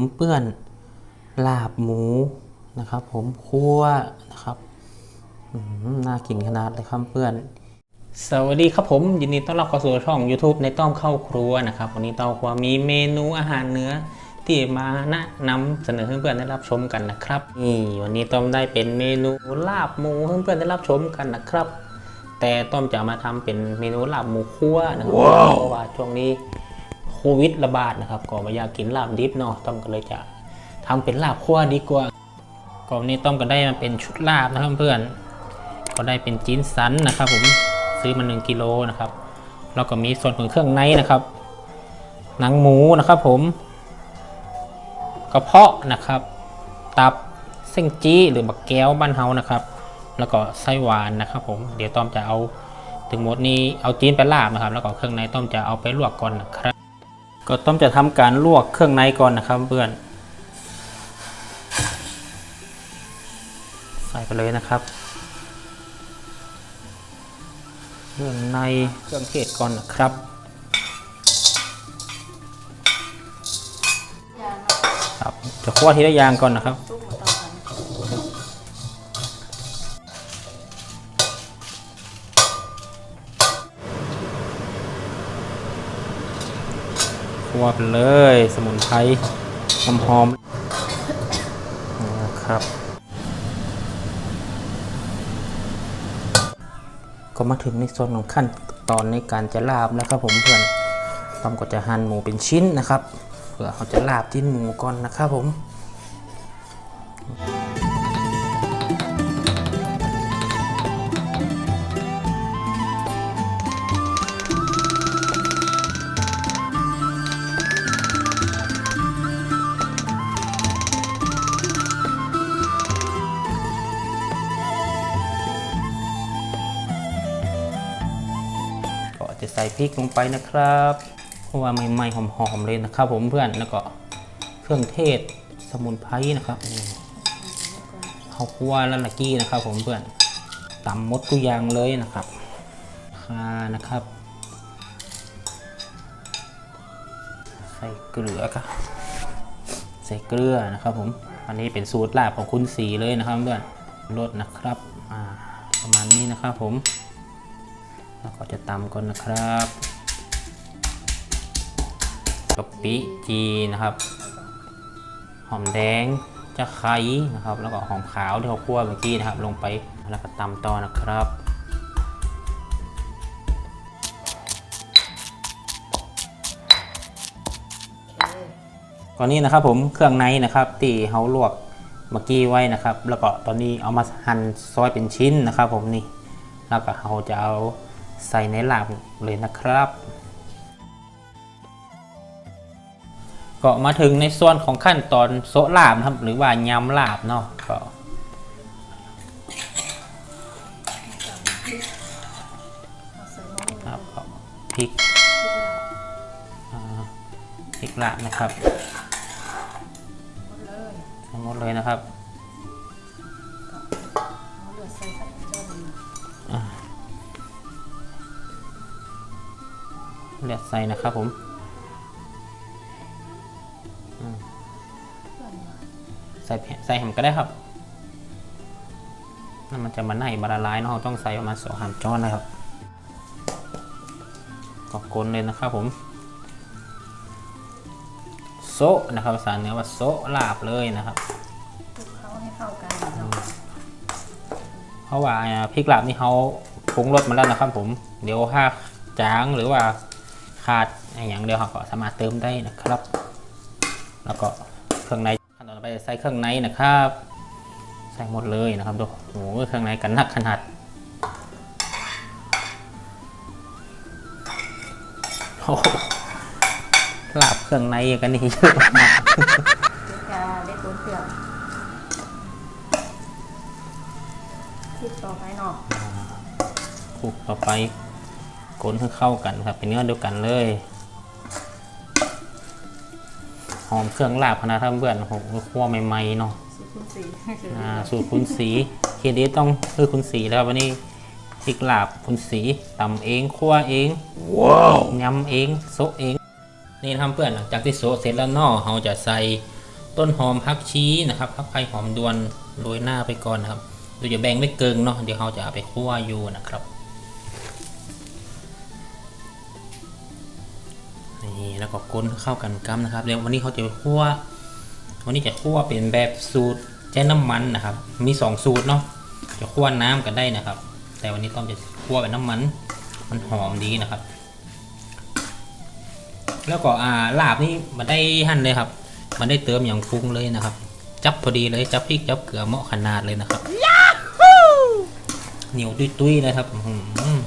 ผมเปื้อนลาบหมูนะครับ ผมคั่วนะครับอื้อหือน่ากินขนาดเลยครับเพื่อน สวัสดีครับผมยินดีต้อนรับเข้าสู่ช่อง YouTube ในต้อมเข้าครัวนะครับ วันนี้ต้อมครัวมีเมนูอาหารเนื้อที่มาแนะนำเสนอให้เพื่อนๆได้รับชมกันนะครับนี่วันนี้ต้อมได้เป็นเมนูลาบหมูให้เพื่อนๆได้รับชมกันนะครับ แต่ต้อมจะมาทำเป็นเมนูลาบหมูคั่วนะครับเพราะว่าช่วงนี้ โควิดระบาดนะครับ ก็ไม่อยากกินลาบดิบเนาะต้อมก็เลยจะทำเป็นลาบคั่วดีกว่าก่อนนี้ต้อมก็ได้มาเป็นชุดลาบนะครับเพื่อนก็ได้เป็นจีนสันนะครับ ผมซื้อมา1กิโลนะครับแล้วก็มีส่วนของเครื่องในนะครับ หนังหมูนะครับผม กระเพาะนะครับ ตับเส้นจี้หรือบักแก้วบ้านเฮานะครับ แล้วก็ไส้หวานนะครับ ผมเดี๋ยวต้อมจะเอาถึงหมดนี้เอาจีนไปลาบนะครับ แล้วก็เครื่องในต้อมจะเอาไปลวกก่อนนะครับ ก็ต้องจะทำการลวกเครื่องในก่อนนะครับเพื่อน ใส่ไปเลยนะครับ เครื่องในเครื่องเทศก่อนนะครับครับจะคั่วทีละอย่างก่อนนะครับ วไปเลย สมุนไพรหอมๆนะครับ ก็มาถึงในส่วนของขั้นตอนในการจะลาบแล้วครับผมเพื่อนต้อมก็จะหั่นหมูเป็นชิ้นนะครับเพื่อเขาจะลาบจิ้นหมูก่อนนะครับผม จะใส่พริกลงไปนะครับเพราะว่าใหม่ๆหอมๆเลยนะครับ ผมเพื่อนแล้วก็เครื่องเทศสมุนไพรนะครับข้าวคั่วแล้วลักกี้นะครับ ผมเพื่อนตำมดทุกอย่างเลยนะครับข่านะครับ ใส่เกลือครับใส่เกลือนะครับ ผมอันนี้เป็นสูตรลาบของคุณสีเลยนะครับเพื่อนรสนะครับประมาณนี้นะครับผม แล้วก็จะตำก่อนนะครับกะปิจีนะครับ หอมแดงจะไคร้นะครับ แล้วก็หอมขาวที่เขาคั่วเมื่อกี้นะครับ ลงไปแล้วก็ตำต่อนะครับก่อนนี้นะครับผมเครื่องในนะครับที่เขาลวกเมื่อกี้ไว้นะครับ แล้วก็ตอนนี้เอามาหั่นซอยเป็นชิ้นนะครับ ผมนี่แล้วก็เราจะเอา ใส่ในหลาบเลยนะครับ ก็มาถึงในส่วนของขั้นตอนโซะลาบนะครับหรือว่ายำลาบเนาะก็ครับพริกพริกลาบนะครับใส่หมดเลยนะครับ เลือดใส่นะครับผมอืมใส่แผ่นใส่แฮมก็ได้ครับนั่นมันจะมาไหนบาละลายเนาะเราต้องใส่ประมาณสองหามจ้อนนะครับก็กลนเลยนะครับผม โซะนะครับภาษาเหนือว่าโซะลาบเลยนะครับคลุกเขาให้เข้ากันเนาะเพราะว่าอ่าพริกลาบนี่เขาปรุงรสมาแล้วนะครับผม เดี๋ยวถ้าจางหรือว่า ขาดอย่างเดียวเขาก็สามารถเติมได้นะครับ แล้วก็เครื่องในขั้นตอนต่อไปใส่เครื่องในนะครับ ใส่หมดเลยนะครับดูโอ้โหเครื่องในกันนักขนาดโอ้โหลาบเครื่องในกันนี่เยอะมากพริกกาได้ต้นเปรี้ยวพริกต่อไปเนาะคลุกต่อไป กลนให้เข้ากันครับ เป็นเนื้อเดียวกันเลยหอมเครื่องลาบขนาดท่านเพื่อนโอ้โหคั่วใหม่ๆเนาะสูตรคุณสีอ่าสูตรคุณสีเครดิตต้องคือคุณสีแล้ววันนี้พริกลาบคุณสีตำเองคั่วเองว้าวยำเองโซะเอง นี่นะครับเพื่อนหลังจากที่โซะเสร็จแล้วเนอเราจะใส่ต้นหอมพักชีนะครับพักไผ่หอมดวนโรยหน้าไปก่อนนะครับเดี๋ยวจะแบ่งไม่เกิงเนาะเดี๋ยวเราจะเอาไปคั่วอยู่นะครับ นี่แล้วก็ก้นเข้ากันกัมนะครับเดี๋ยววันนี้เขาจะไปคั่ววันนี้จะคั่วเป็นแบบสูตรแจ้น้ำมันนะครับ มีสองสูตรเนาะจะคั่วน้ำกันได้นะครับ แต่วันนี้ต้อมจะคั่วเป็นน้ำมัน มันหอมดีนะครับ แล้วก็อ่าลาบนี่มันได้หั่นเลยครับ มันได้เติมอย่างฟุ้งเลยนะครับ จับพอดีเลยจับพริกจับเกลือเหมาะขนาดเลยนะครับเหนียวตุ้ยๆเลยครับอื้อหือ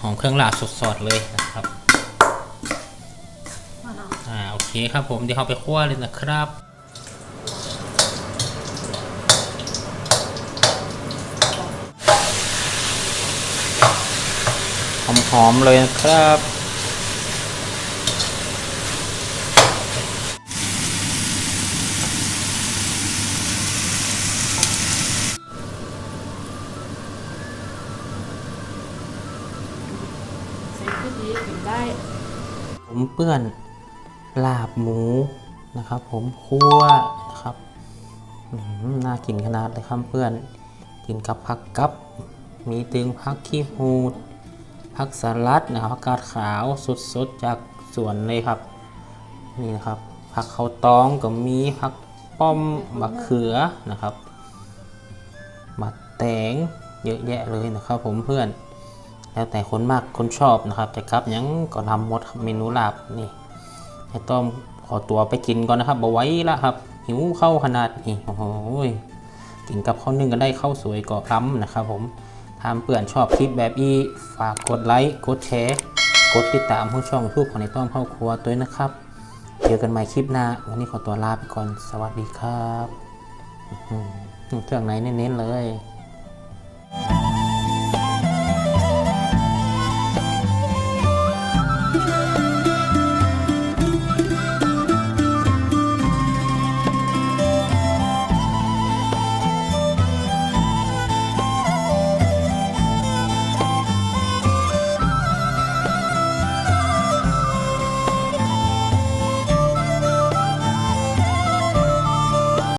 หอมเครื่องลาบสดๆเลยนะครับ เคครับผมเดี๋ยวเราไปคั่วเลยนะครับหอมๆเลยนะครับเซ็ตที่ดีกินได้ผมเปื้อน ลาบหมูนะครับผมคั่วนะครับน่ากินขนาดเลยครับเพื่อน กินกับผักกับ มีตึงผักขี้หูดผักสลัดนะครับผักกาดขาวสดๆจากสวนเลยครับ นี่นะครับผักเขาวตองก็มีผักป้อมมะเขือนะครับมะแตงเยอะแยะเลยนะครับผมเพื่อน แล้วแต่คนมากคนชอบนะครับแต่ครับยังก็ทำหมดเมนูลาบนี่ ให้ต้อมขอตัวไปกินก่อนนะครับบาไว้ละครับ หิวเข้าขนาดนี้โอ้โหกินกับข้าวนึ่งก็ได้ข้าวสวยก็ล้ำนะครับผมทำเปื่อนชอบคลิปแบบอีฝากกดไลค์กดแชร์กดติดตามผู้ช่องทูบของในต้อมเข้าครัวตัวนะครับเจอกันใหม่คลิปหน้า วันนี้ขอตัวลาไปก่อนสวัสดีครับเครื่องในเน้นๆเลย